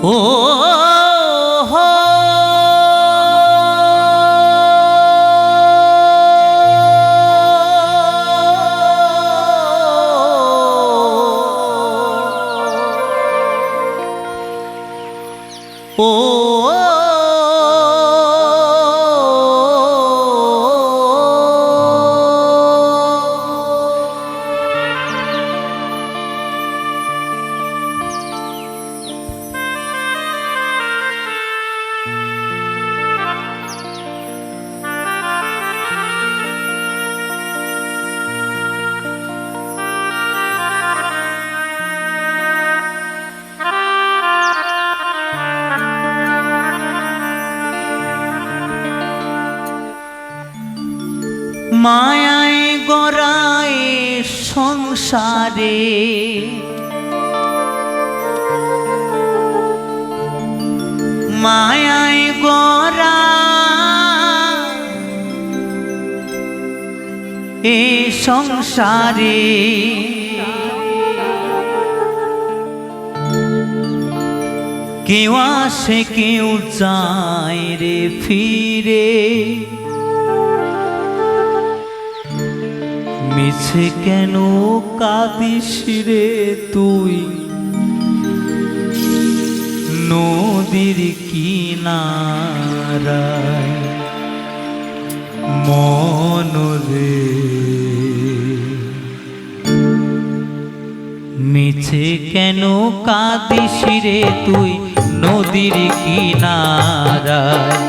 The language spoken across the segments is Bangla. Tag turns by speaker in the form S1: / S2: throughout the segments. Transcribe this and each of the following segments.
S1: 我。মায়ায় গড়ায় সংসারে। মায়ায় গড়া এ সংসারে। কেউ আসে কেউ যায় রে ফিরে। মিছে কেন কাঁদিস রে তুই? নদীর কিনারায় মন রে। মিছে কেন কাঁদিস রে তুই? নদীর কিনারায়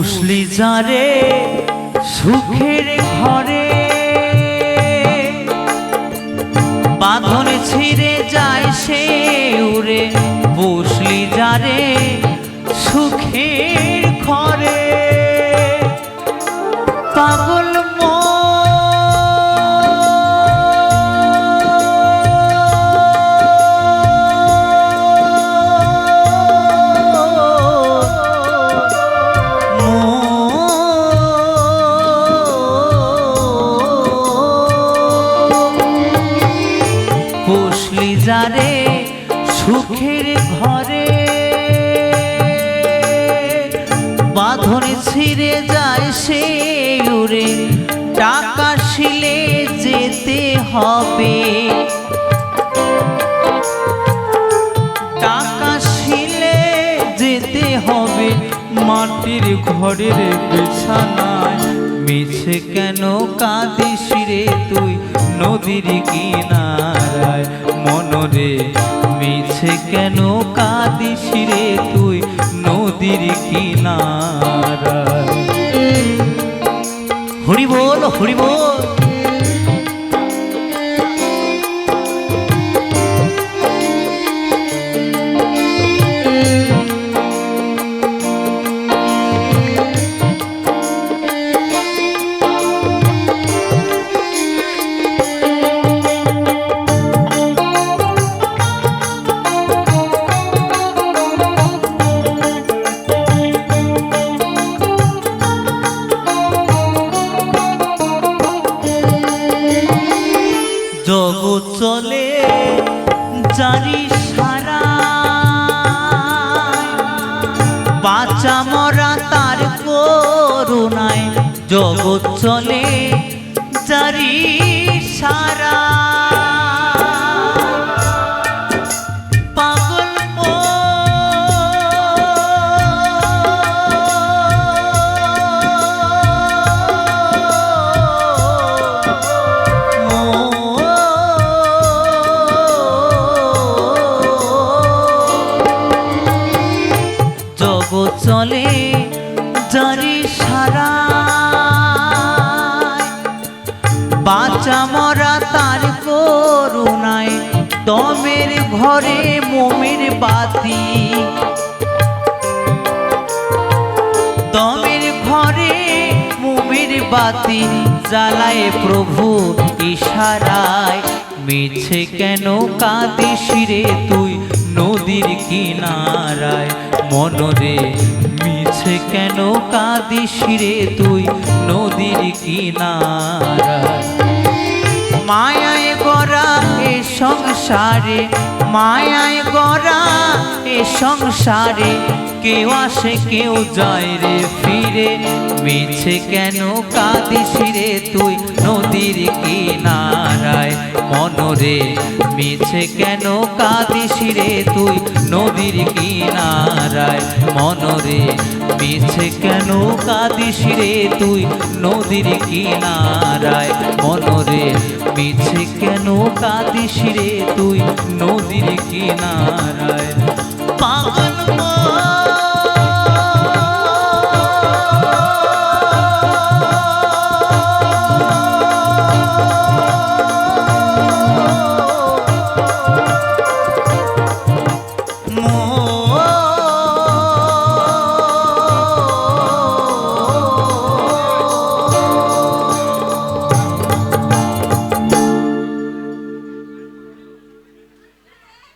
S1: পুষলি যারে সুখের ঘরে। বাঁধন ছিঁড়ে যায় সে উড়ে বসলি যারে সুখের ঘরে। পাগল যারে সুখের ঘরে। বাঁধন ছিঁড়ে যায় সে উড়ে, টাকা শিলে যেতে হবে। টাকা শিলে যেতে হবে। মাটির ঘরের বিছানায় মিছে কেন কাঁদিস রে তুই? নদীর কিনারায় মনরে মিছে কেন কাঁদিস রে তুই নদীর কিনারা হরি বল হরি বল। জারি সারা বাঁচা মরা তার করুণায় জগৎ চলে জারি সারা চলে জারি সারা। বাঁচা মরা তার করুণায় দমের ঘরে মোমের বাতি। দমের ঘরে মোমের বাতি জ্বালায় প্রভু ইশারায়। মিছে কেন কাঁদিস রে তুই? নদীর কিনারায় মনরে মিছে কেন কাঁদিস রে তুই নদীর কিনারায়? মায়ায় গড়া এ সংসারে, মায়ায় গড়া এ সংসারে কেউ আসে, কেউ যায় রে ফিরে। মিছে কেন কাঁদিস রে তুই নদীর কিনারায়? মনরে মিছে কেন কাঁদিস রে তুই নদীর কিনারায়? মনরে মিছে কেন কাঁদিস রে তুই নদীর কিনারায়? মনরে মিছে কেন কাঁদিস রে তুই নদীর কিনারায়?